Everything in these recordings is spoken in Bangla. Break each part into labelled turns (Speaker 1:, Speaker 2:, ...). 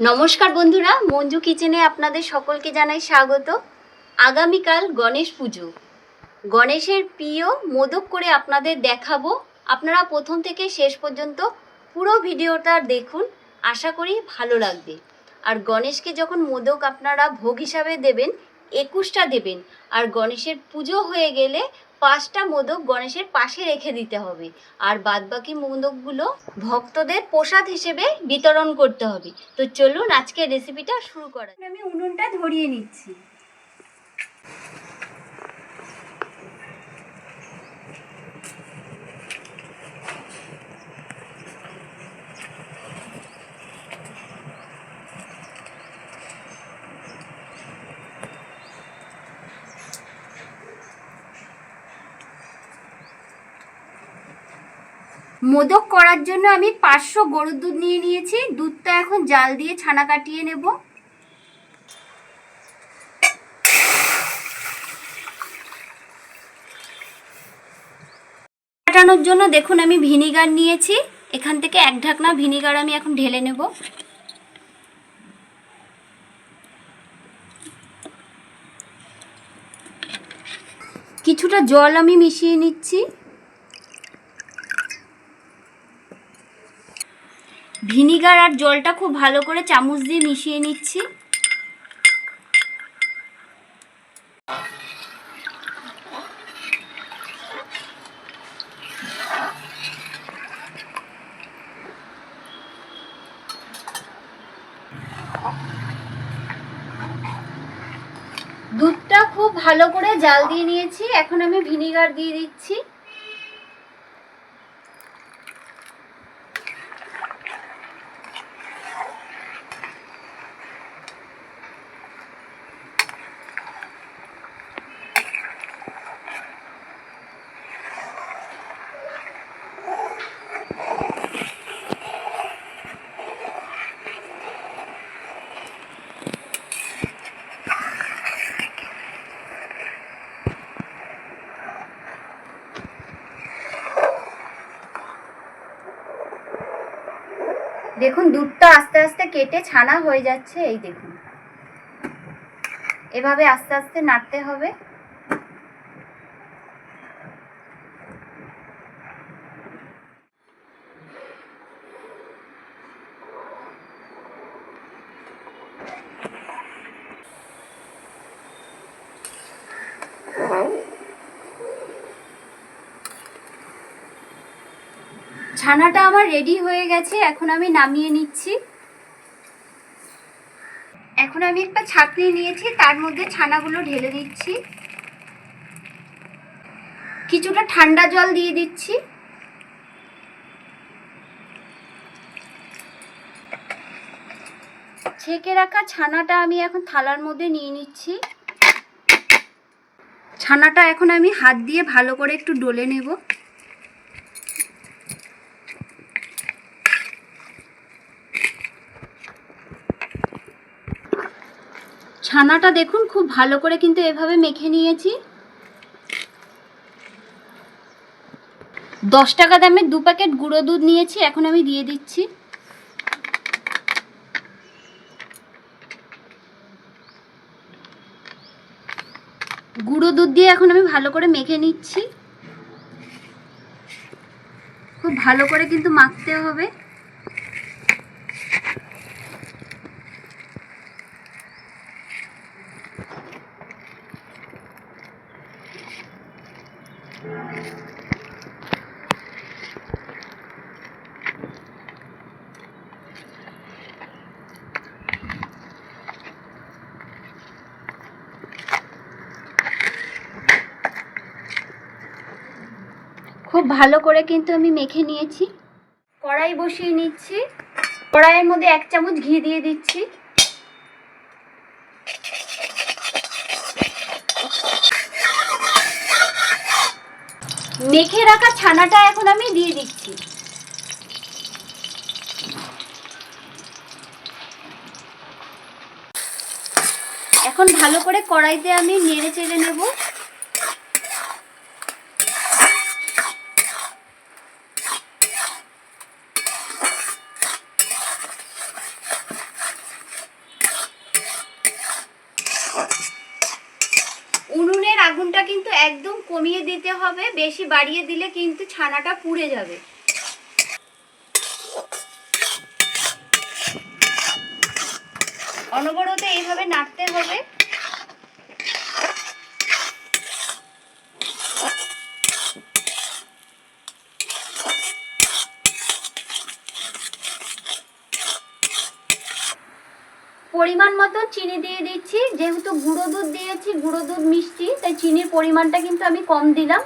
Speaker 1: নমস্কার বন্ধুরা, মঞ্জু কিচেনে আপনাদের সকলকে জানাই স্বাগত। আগামীকাল গণেশ পুজো। গণেশের প্রিয় মোদক করে আপনাদের দেখাবো। আপনারা প্রথম থেকে শেষ পর্যন্ত পুরো ভিডিওটা দেখুন, আশা করি ভালো লাগবে। আর গণেশকে যখন মোদক আপনারা ভোগ হিসাবে দেবেন, একুশটা দেবেন। আর গণেশের পুজো হয়ে গেলে পাঁচটা মোদক গণেশের পাশে রেখে দিতে হবে। আর বাদবাকি মোদকগুলো ভক্তদের প্রসাদ হিসেবে বিতরণ করতে হবে। তো চলুন আজকে রেসিপিটা শুরু করা আমি উনুনটা ধরিয়ে নিচ্ছি। মোদক করার জন্য আমি পাঁচশো গরুর দুধ নিয়ে নিয়েছি। দুধটা এখন জাল দিয়ে ছানা কাটিয়ে নেব। কাটানোর জন্য দেখুন আমি ভিনিগার নিয়েছি। এখান থেকে এক ঢাকনা ভিনিগার আমি এখন ঢেলে নেব। কিছুটা জল আমি মিশিয়ে নিচ্ছি। ভিনিগার আর জলটা খুব ভালো করে চামচ দিয়ে মিশিয়ে নিচ্ছি। দুধটা খুব ভালো করে জাল দিয়ে নিয়েছি। এখন আমি ভিনিগার দিয়ে দিচ্ছি। দেখুন, দুধটা আস্তে আস্তে কেটে ছানা হয়ে যাচ্ছে, এই দেখুন। এভাবে আস্তে আস্তে নাড়তে হবে। ছানাটা আমার রেডি হয়ে গেছে, এখন আমি নামিয়ে নিচ্ছি। এখন আমি একটা ছাকনি নিয়েছি, তার মধ্যে ছানাগুলো ঢেলে দিচ্ছি। কিছুটা ঠান্ডা জল দিয়ে দিচ্ছি। ছেঁকে রাখা ছানাটা আমি এখন থালার মধ্যে নিয়ে নিচ্ছি। ছানাটা এখন আমি হাত দিয়ে ভালো করে একটু ডলে নেব। ছানাটা দেখুন, খুব ভালো করে কিন্তু এভাবে মেখে নিয়েছি। দশ টাকা দামের দু প্যাকেট গুঁড়ো দুধ নিয়েছি, এখন আমি দিয়ে দিচ্ছি। গুঁড়ো দুধ দিয়ে এখন আমি ভালো করে মেখে নিচ্ছি। খুব ভালো করে কিন্তু মাখতে হবে। ভালো করে কিন্তু আমি মেখে নিয়েছি। কড়াই বসিয়ে নিচ্ছি। কড়াইয়ের মধ্যে এক চামচ ঘি দিয়ে দিচ্ছি। মেখে রাখা ছানাটা এখন আমি দিয়ে দিচ্ছি। এখন ভালো করে কড়াইতে আমি নেড়ে চেড়ে নেব। কমিয়ে দিতে হবে বেশি বাড়িয়ে দিলে কিন্তু ছানাটা পুড়ে যাবে। অনবরত এইভাবে নাড়তে হবে। পরিমাণ মতো চিনি দিয়ে দিচ্ছি। যেহেতু গুঁড়ো দুধ দিয়েছি, গুঁড়ো দুধ মিষ্টি, তাই চিনির পরিমাণটা কিন্তু আমি কম দিলাম।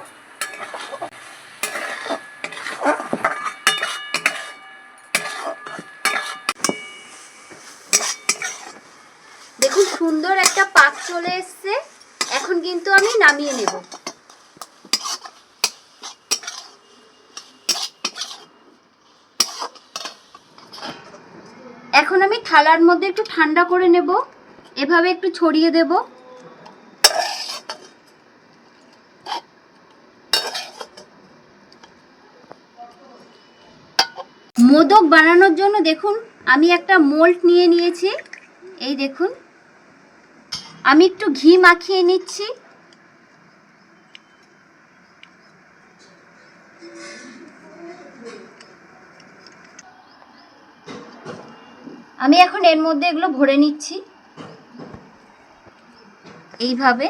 Speaker 1: দেখুন, সুন্দর একটা পাক চলে এসছে। এখন কিন্তু আমি নামিয়ে নেব। এখন আমি থালার মধ্যে একটু ঠান্ডা করে নেব। এভাবে একটু ছড়িয়ে দেব। মোদক বানানোর জন্য দেখুন, আমি একটা মোল্ড নিয়ে নিয়েছি। এই দেখুন, আমি একটু ঘি মাখিয়ে নিচ্ছি। আমি এখন এর মধ্যে এগুলো ভরে নিচ্ছি। এইভাবে।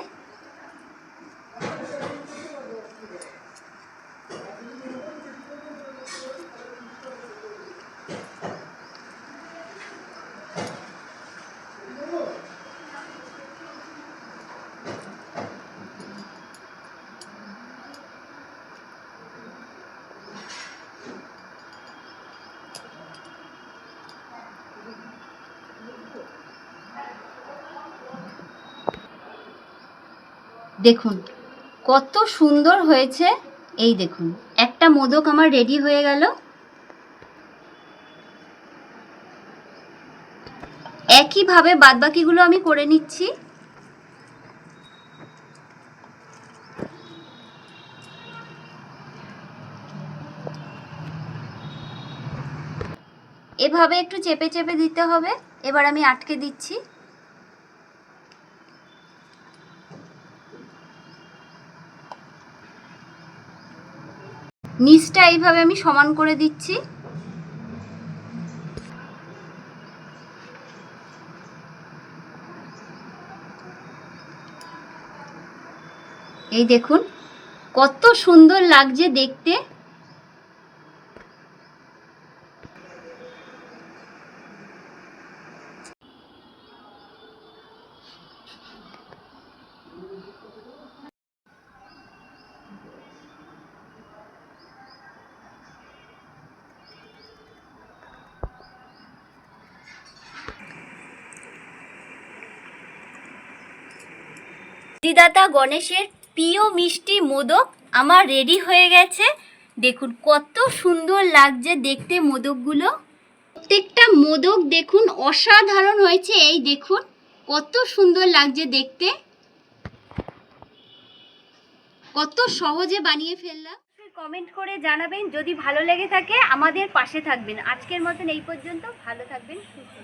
Speaker 1: দেখুন, কত সুন্দর হয়েছে। এই দেখুন, একটা মোদক আমার রেডি হয়ে গেল। একইভাবে বাদবাকিগুলো আমি করে নিচ্ছি। এভাবে একটু চেপে চেপে দিতে হবে। এবার আমি আটকে দিচ্ছি। নিচটা এইভাবে আমি সমান করে দিচ্ছি। এই দেখুন কত সুন্দর লাগছে দেখতে। দিদাতা গণেশের প্রিয় মিষ্টি মোদক আমার রেডি হয়ে গেছে। দেখুন, কত সুন্দর লাগছে দেখতে মোদকগুলো। প্রত্যেকটা মোদক দেখুন, অসাধারণ হয়েছে। এই দেখুন, কত সুন্দর লাগছে দেখতে। কত সহজে বানিয়ে ফেললাম। কমেন্ট করে জানাবেন, যদি ভালো লেগে থাকে আমাদের পাশে থাকবেন। আজকের মতন এই পর্যন্ত, ভালো থাকবেন, সুস্থ